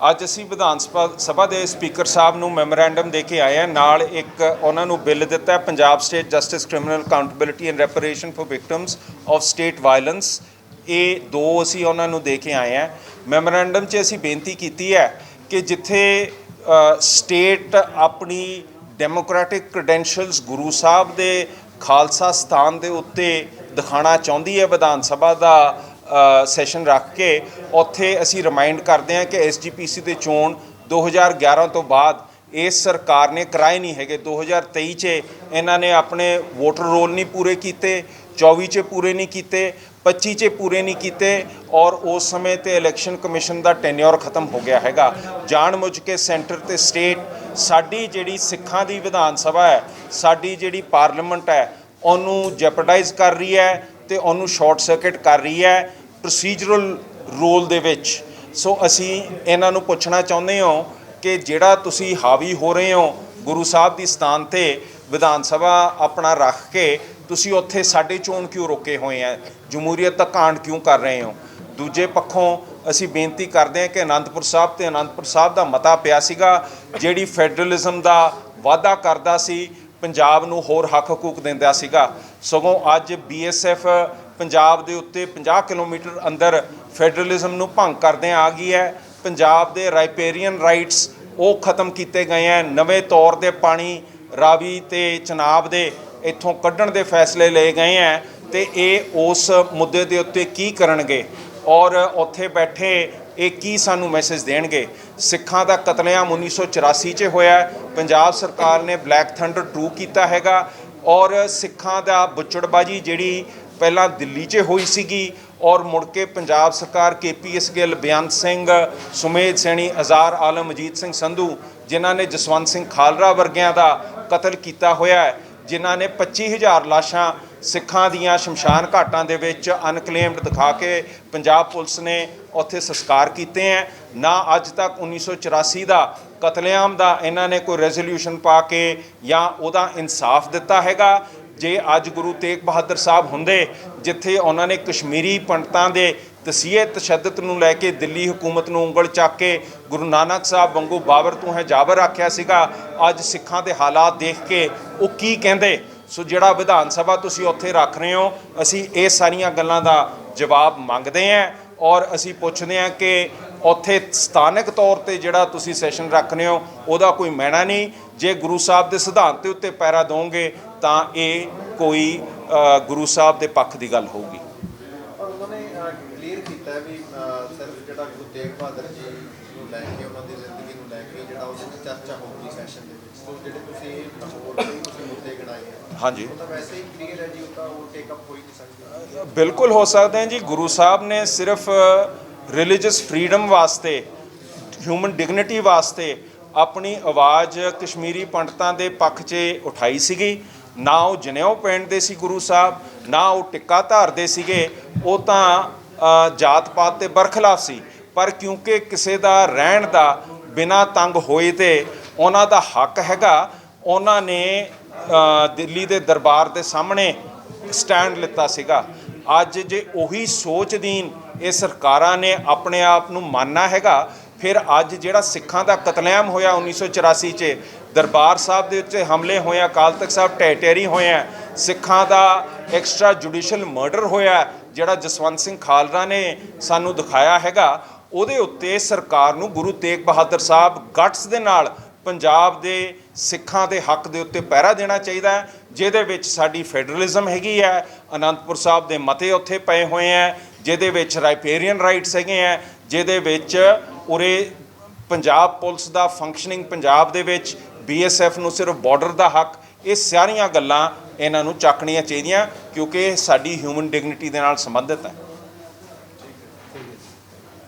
ਅੱਜ ਅਸੀਂ ਵਿਧਾਨ ਸਭਾ ਸਭਾ ਦੇ ਸਪੀਕਰ ਸਾਹਿਬ ਨੂੰ ਮੈਮੋਰੈਂਡਮ ਦੇ ਕੇ ਆਏ ਹਾਂ। ਨਾਲ ਇੱਕ ਉਹਨਾਂ ਨੂੰ ਬਿੱਲ ਦਿੱਤਾ Punjab state justice criminal accountability and reparation for victims of state violence ਇਹ ਦੋ ਅਸੀਂ ਉਹਨਾਂ ਨੂੰ ਦੇ ਕੇ ਆਏ ਹਾਂ। ਮੈਮੋਰੈਂਡਮ 'ਚ ਅਸੀਂ ਬੇਨਤੀ ਕੀਤੀ ਹੈ ਕਿ ਜਿੱਥੇ ਸਟੇਟ ਆਪਣੀ ਡੈਮੋਕ੍ਰੈਟਿਕ ਕ੍ਰੈਡੈਂਸ਼ੀਅਲਸ ਗੁਰੂ ਸਾਹਿਬ ਦੇ ਖਾਲਸਾ ਸਥਾਨ ਦੇ ਉੱਤੇ ਦਿਖਾਣਾ ਚਾਹੁੰਦੀ ਹੈ ਵਿਧਾਨ ਸਭਾ ਦਾ ਸੈਸ਼ਨ ਰੱਖ ਕੇ ਉੱਥੇ ਅਸੀਂ ਰਿਮਾਈਂਡ ਕਰਦੇ ਹਾਂ ਕਿ ਐਸਜੀਪੀਸੀ ਦੇ ਚੋਣ 2011 ਤੋਂ ਬਾਅਦ ਇਸ ਸਰਕਾਰ ਨੇ ਕਰਾਏ ਨਹੀਂ ਹੈਗੇ। 2023 'ਚ ਇਹਨਾਂ ਨੇ ਆਪਣੇ ਵੋਟਰ ਰੋਲ ਨਹੀਂ ਪੂਰੇ ਕੀਤੇ 24 'ਚ ਪੂਰੇ ਨਹੀਂ ਕੀਤੇ 25 'ਚ ਪੂਰੇ ਨਹੀਂ ਕੀਤੇ ਔਰ ਉਸ ਸਮੇਂ ਤੇ ਇਲੈਕਸ਼ਨ ਕਮਿਸ਼ਨ ਦਾ ਟੈਨਿਓਰ ਖਤਮ ਹੋ ਗਿਆ ਹੈਗਾ। ਜਾਣ ਜਾਣਬੁੱਝ ਕੇ ਸੈਂਟਰ ਤੇ ਸਟੇਟ ਸਾਡੀ ਜਿਹੜੀ ਸਿੱਖਾਂ ਦੀ ਵਿਧਾਨ ਸਭਾ ਹੈ, ਸਾਡੀ ਜਿਹੜੀ ਪਾਰਲੀਮੈਂਟ ਹੈ, ਉਹਨੂੰ ਜੈਪਰਡਾਈਜ਼ ਕਰ ਰਹੀ ਹੈ। ਤੇ ਉਹਨੂੰ ਸ਼ਾਰਟ ਸਰਕਟ ਕਰ ਰਹੀ ਹੈ ਪ੍ਰੋਸੀਜਰਲ ਰੋਲ ਦੇ ਵਿੱਚ। ਸੋ ਅਸੀਂ ਇਹਨਾਂ ਨੂੰ ਪੁੱਛਣਾ ਚਾਹੁੰਦੇ ਹਾਂ ਕਿ ਜਿਹੜਾ ਤੁਸੀਂ ਹਾਵੀ ਹੋ ਰਹੇ ਹੋ ਗੁਰੂ ਸਾਹਿਬ ਦੀ ਸਥਾਨ ਤੇ ਵਿਧਾਨ ਸਭਾ ਆਪਣਾ ਰੱਖ ਕੇ ਤੁਸੀਂ ਉੱਥੇ ਸਾਡੇ ਚੋਣ ਕਿਉਂ ਰੋਕੇ ਹੋਏ ਆ? ਜਮਹੂਰੀਅਤ ਦਾ ਕਾਂਡ ਕਿਉਂ ਕਰ ਰਹੇ ਹੋ? ਦੂਜੇ ਪੱਖੋਂ ਅਸੀਂ ਬੇਨਤੀ ਕਰਦੇ ਹਾਂ ਕਿ ਅਨੰਦਪੁਰ ਸਾਹਿਬ ਤੇ ਅਨੰਦਪੁਰ ਸਾਹਿਬ ਦਾ ਮਤਾ ਪਿਆ ਸੀਗਾ, ਜਿਹੜੀ ਫੈਡਰਲਿਜ਼ਮ ਦਾ ਵਾਅਦਾ ਕਰਦਾ ਸੀ ਪੰਜਾਬ ਨੂੰ ਹੋਰ ਹੱਕ ਹਕੂਕ ਦਿੰਦਾ ਸੀਗਾ। ਸਗੋਂ ਅੱਜ ਬੀਐਸਐਫ ਪੰਜਾਬ ਦੇ ਉੱਤੇ 50 ਕਿਲੋਮੀਟਰ ਅੰਦਰ ਫੈਡਰਲਿਜ਼ਮ ਨੂੰ ਭੰਗ ਕਰਦੇ ਆ ਗਈ ਹੈ। ਪੰਜਾਬ ਦੇ ਰਾਈਪੇਰੀਅਨ ਰਾਈਟਸ ਉਹ ਖਤਮ ਕੀਤੇ ਗਏ ਆ ਨਵੇਂ ਤੌਰ ਦੇ ਪਾਣੀ, ਰਾਵੀ ਤੇ ਚਨਾਬ ਦੇ ਇੱਥੋਂ ਕੱਢਣ ਦੇ ਫੈਸਲੇ ਲਏ ਗਏ ਆ ਤੇ ਇਹ ਉਸ ਮੁੱਦੇ ਦੇ ਉੱਤੇ ਕੀ ਕਰਨਗੇ? ਔਰ ਉੱਥੇ ਬੈਠੇ ਇਹ ਕੀ ਸਾਨੂੰ ਮੈਸੇਜ ਦੇਣਗੇ? ਸਿੱਖਾਂ ਦਾ ਕਤਲੇਆਮ 1984 'ਚ ਹੋਇਆ ਪੰਜਾਬ ਸਰਕਾਰ ਨੇ ਬਲੈਕ ਥੰਡਰ 2 ਕੀਤਾ ਹੈਗਾ ਔਰ ਸਿੱਖਾਂ ਦਾ ਬੁੱਚੜਬਾਜੀ ਜਿਹੜੀ ਪਹਿਲਾਂ ਦਿੱਲੀ 'ਚ ਹੋਈ ਸੀਗੀ ਔਰ ਮੁੜ ਕੇ ਪੰਜਾਬ ਸਰਕਾਰ ਕੇਪੀਐਸ ਗਿੱਲ ਬਿਆਨ ਸਿੰਘ, ਸੁਮੇਧ ਸੈਣੀ, ਅਜ਼ਾਰ ਆਲਮ, ਅਜੀਤ ਸਿੰਘ ਸੰਧੂ ਜਿਨ੍ਹਾਂ ਨੇ ਜਸਵੰਤ ਸਿੰਘ ਖਾਲਰਾ ਵਰਗਿਆਂ ਦਾ ਕਤਲ ਕੀਤਾ ਹੋਇਆ ਹੈ, ਜਿਨ੍ਹਾਂ ਨੇ 25000 ਲਾਸ਼ਾਂ ਸਿੱਖਾਂ ਦੀਆਂ ਸ਼ਮਸ਼ਾਨ ਘਾਟਾਂ ਦੇ ਵਿੱਚ ਅਨਕਲੇਮਡ ਦਿਖਾ ਕੇ ਪੰਜਾਬ ਪੁਲਿਸ ਨੇ ਉੱਥੇ ਸੰਸਕਾਰ ਕੀਤੇ ਹੈ। ਨਾ ਅੱਜ ਤੱਕ 1984 ਦਾ ਕਤਲੇਆਮ ਦਾ ਇਹਨਾਂ ਨੇ ਕੋਈ ਰੈਜ਼ੋਲੂਸ਼ਨ ਪਾ ਕੇ ਜਾਂ ਉਹਦਾ ਇਨਸਾਫ ਦਿੱਤਾ ਹੈਗਾ। ਜੇ ਅੱਜ ਗੁਰੂ ਤੇਗ ਬਹਾਦਰ ਸਾਹਿਬ ਹੁੰਦੇ, ਜਿੱਥੇ ਉਹਨਾਂ ਨੇ ਕਸ਼ਮੀਰੀ ਪੰਡਤਾਂ ਦੇ ਤਸੀਹੇ ਤਸ਼ੱਦਦ ਨੂੰ ਲੈ ਕੇ ਦਿੱਲੀ ਹਕੂਮਤ ਨੂੰ ਉਂਗਲ ਚੱਕ ਕੇ ਗੁਰੂ ਨਾਨਕ ਸਾਹਿਬ ਵਾਂਗੂ ਬਾਬਰ ਤੂੰ ਹੈ ਜਾਬਰ ਆਖਿਆ ਸੀਗਾ, ਅੱਜ ਸਿੱਖਾਂ ਦੇ ਹਾਲਾਤ ਦੇਖ ਕੇ ਉਹ ਕੀ ਕਹਿੰਦੇ? ਸੋ ਜਿਹੜਾ ਵਿਧਾਨ ਸਭਾ ਤੁਸੀਂ ਉੱਥੇ ਰੱਖ ਰਹੇ ਹੋ, ਅਸੀਂ ਇਹ ਸਾਰੀਆਂ ਗੱਲਾਂ ਦਾ ਜਵਾਬ ਮੰਗਦੇ ਹਾਂ ਔਰ ਅਸੀਂ ਪੁੱਛਦੇ ਹਾਂ ਕਿ ਉੱਥੇ ਸਥਾਨਕ ਤੌਰ ਤੇ ਜਿਹੜਾ ਤੁਸੀਂ ਸੈਸ਼ਨ ਰੱਖ ਰਹੇ ਹੋ, ਉਹਦਾ ਕੋਈ ਮੈਣਾ ਨਹੀਂ। ਜੇ ਗੁਰੂ ਸਾਹਿਬ ਦੇ ਸਿਧਾਂਤ ਦੇ ਉੱਤੇ ਪੈਰਾ ਦੋਗੇ ਤਾਂ ਇਹ ਕੋਈ ਗੁਰੂ ਸਾਹਿਬ ਦੇ ਪੱਖ ਦੀ ਗੱਲ ਹੋਊਗੀ। ਉਹਨਾਂ ਨੇ ਕਲੀਅਰ ਕੀਤਾ ਵੀ ਸਿਰਫ ਜਿਹੜਾ ਗੁਰੂ ਤੇਗ ਬਹਾਦਰ ਜੀ ਨੂੰ ਲੈ ਕੇ, ਉਹਨਾਂ ਦੀ ਜ਼ਿੰਦਗੀ ਨੂੰ ਲੈ ਕੇ ਜਿਹੜਾ ਉਹਦੇ ਚਰਚਾ ਹੋਊਗੀ ਸੈਸ਼ਨ ਦੇ ਵਿੱਚ। ਸੋ ਜਿਹੜੇ ਤੁਸੀਂ ਹੋਰ ਵੀ ਤੁਸੀਂ ਮੁੱਦੇ ਗਿਣਾਏ ਆ ਹਾਂਜੀ। ਉਹ ਤਾਂ ਵੈਸੇ ਹੀ ਕਲੀਅਰ ਹੈ ਜੀ ਉਹ ਤਾਂ ਉਹ ਟੇਕ ਅਪ ਹੋ ਹੀ ਨਹੀਂ ਸਕਦਾ। ਬਿਲਕੁਲ ਹੋ ਸਕਦੇ ਹੈ ਜੀ। ਗੁਰੂ ਸਾਹਿਬ ਨੇ ਸਿਰਫ ਰਿਲੀਜੀਅਸ ਫਰੀडम ਵਾਸਤੇ ਹਿਊਮਨ ਡਿਗਨਿਟੀ ਵਾਸਤੇ ਆਪਣੀ ਆਵਾਜ਼ ਕਸ਼ਮੀਰੀ ਪੰਡਤਾਂ ਦੇ ਪੱਖ 'ਚ ਉਠਾਈ ਸੀਗੀ। ਨਾ ਉਹ ਜਨੇਊ ਪਹਿਨਦੇ ਸੀ ਗੁਰੂ ਸਾਹਿਬ ਨਾ ਉਹ ਟਿੱਕਾ ਧਾਰਦੇ ਸੀਗੇ। ਉਹ ਤਾਂ ਜਾਤ ਪਾਤ ਤੇ ਬਰਖਲਾਫ ਸੀ। ਪਰ ਕਿਉਂਕਿ ਕਿਸੇ ਦਾ ਰਹਿਣ ਦਾ ਬਿਨਾ ਤੰਗ ਹੋਏ ਤੇ ਉਹਨਾਂ ਦਾ ਹੱਕ ਹੈਗਾ ਉਹਨਾਂ ਨੇ ਦਿੱਲੀ ਦੇ ਦਰਬਾਰ ਦੇ ਸਾਹਮਣੇ ਸਟੈਂਡ ਲਿੱਤਾ ਸੀਗਾ। ਅੱਜ ਜੇ ਉਹੀ ਸੋਚਦੀਨ ਇਹ ਸਰਕਾਰਾਂ ਨੇ ਆਪਣੇ ਆਪ ਨੂੰ ਮੰਨਣਾ ਹੈਗਾ, ਫਿਰ ਅੱਜ ਜਿਹੜਾ ਸਿੱਖਾਂ ਦਾ ਕਤਲੇਆਮ ਹੋਇਆ 1984 ਚ, ਦਰਬਾਰ ਸਾਹਿਬ ਦੇ ਉੱਤੇ ਹਮਲੇ ਹੋਏ ਆ, ਅਕਾਲ ਤਖਤ ਸਾਹਿਬ ਟੈਟੇਰੀ ਹੋਏ ਆ, ਸਿੱਖਾਂ ਦਾ ਐਕਸਟਰਾ ਜੁਡੀਸ਼ੀਅਲ ਮਰਡਰ ਹੋਇਆ, ਜਿਹੜਾ ਜਸਵੰਤ ਸਿੰਘ ਖਾਲਰਾ ਨੇ ਸਾਨੂੰ ਦਿਖਾਇਆ ਹੈਗਾ, ਉਹਦੇ ਉੱਤੇ ਸਰਕਾਰ ਨੂੰ ਗੁਰੂ ਤੇਗ ਬਹਾਦਰ ਸਾਹਿਬ ਗਟਸ ਦੇ ਨਾਲ ਪੰਜਾਬ ਦੇ ਸਿੱਖਾਂ ਦੇ ਹੱਕ ਦੇ ਉੱਤੇ ਪਹਿਰਾ ਦੇਣਾ ਚਾਹੀਦਾ ਹੈ, ਜਿਹਦੇ ਵਿੱਚ ਸਾਡੀ ਫੈਡਰਲਿਜ਼ਮ ਹੈਗੀ ਹੈ, ਅਨੰਦਪੁਰ ਸਾਹਿਬ ਦੇ ਮਤੇ ਉੱਥੇ ਪਏ ਹੋਏ ਹੈ, ਜਿਹਦੇ ਵਿੱਚ ਰਾਈਪੇਰੀਅਨ ਰਾਈਟਸ ਹੈਗੇ ਹੈ, ਜਿਹਦੇ ਵਿੱਚ ਉਰੇ ਪੰਜਾਬ ਪੁਲਿਸ ਦਾ ਫੰਕਸ਼ਨਿੰਗ ਪੰਜਾਬ ਦੇ ਵਿੱਚ ਬੀਐਸਐਫ ਨੂੰ ਸਿਰਫ ਬਾਰਡਰ ਦਾ ਹੱਕ, ਇਹ ਸਾਰੀਆਂ ਗੱਲਾਂ ਇਹਨਾਂ ਨੂੰ ਚੱਕਣੀਆਂ ਚਾਹੀਦੀਆਂ, ਕਿਉਂਕਿ ਇਹ ਸਾਡੀ ਹਿਊਮਨ ਡਿਗਨਿਟੀ ਦੇ ਨਾਲ ਸੰਬੰਧਿਤ ਹੈ।